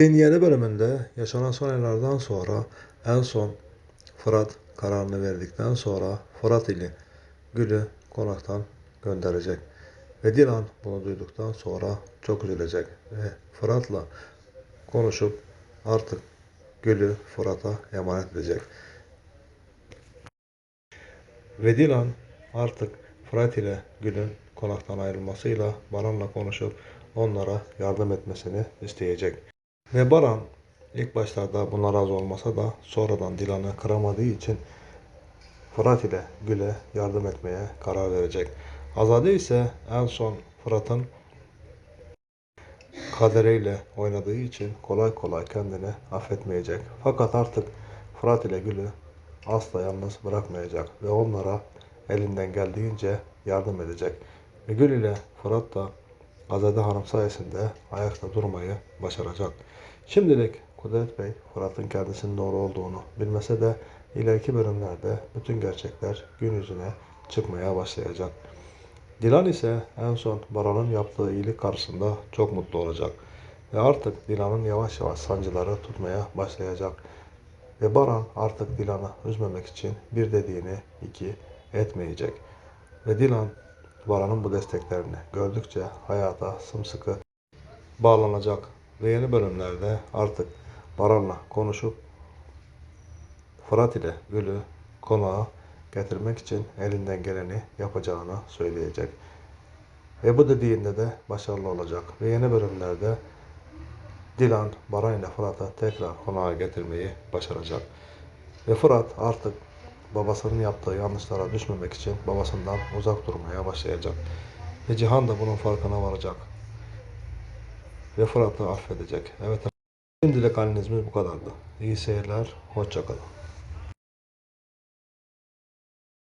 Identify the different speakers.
Speaker 1: Yeni bölümünde yaşanan son olaylardan sonra en son Fırat kararını verdikten sonra Fırat ile Gül'ü konaktan gönderecek. Ve Dilan bunu duyduktan sonra çok üzülecek ve Fırat'la konuşup artık Gül'ü Fırat'a emanet edecek. Ve Dilan artık Fırat ile Gül'ün konaktan ayrılmasıyla Baran'la konuşup onlara yardım etmesini isteyecek. Ve Baran ilk başlarda buna razı olmasa da sonradan Dilan'ı kıramadığı için Fırat ile Gül'e yardım etmeye karar verecek. Azade ise en son Fırat'ın kaderiyle oynadığı için kolay kolay kendini affetmeyecek. Fakat artık Fırat ile Gül'ü asla yalnız bırakmayacak ve onlara elinden geldiğince yardım edecek. Gül ile Fırat da Azade Hanım sayesinde ayakta durmayı başaracak. Şimdilik Kudret Bey Fırat'ın kendisinin doğru olduğunu bilmese de ileriki bölümlerde bütün gerçekler gün yüzüne çıkmaya başlayacak. Dilan ise en son Baran'ın yaptığı iyilik karşısında çok mutlu olacak. Ve artık Dilan'ın yavaş yavaş sancıları tutmaya başlayacak. Ve Baran artık Dilan'ı üzmemek için bir dediğini iki etmeyecek. Ve Dilan Baran'ın bu desteklerini gördükçe hayata sımsıkı bağlanacak. Ve yeni bölümlerde artık Baran'la konuşup Fırat ile Gül'ü konağa getirmek için elinden geleni yapacağını söyleyecek. Ve bu dediğinde de başarılı olacak. Ve yeni bölümlerde Dilan Baran ile Fırat'ı tekrar konağa getirmeyi başaracak. Ve Fırat artık babasının yaptığı yanlışlara düşmemek için babasından uzak durmaya başlayacak. Ve Cihan da bunun farkına varacak. Ve Fırat'ı affedecek. Evet. Şimdilik analizimiz bu kadardı. İyi seyirler. Hoşçakalın.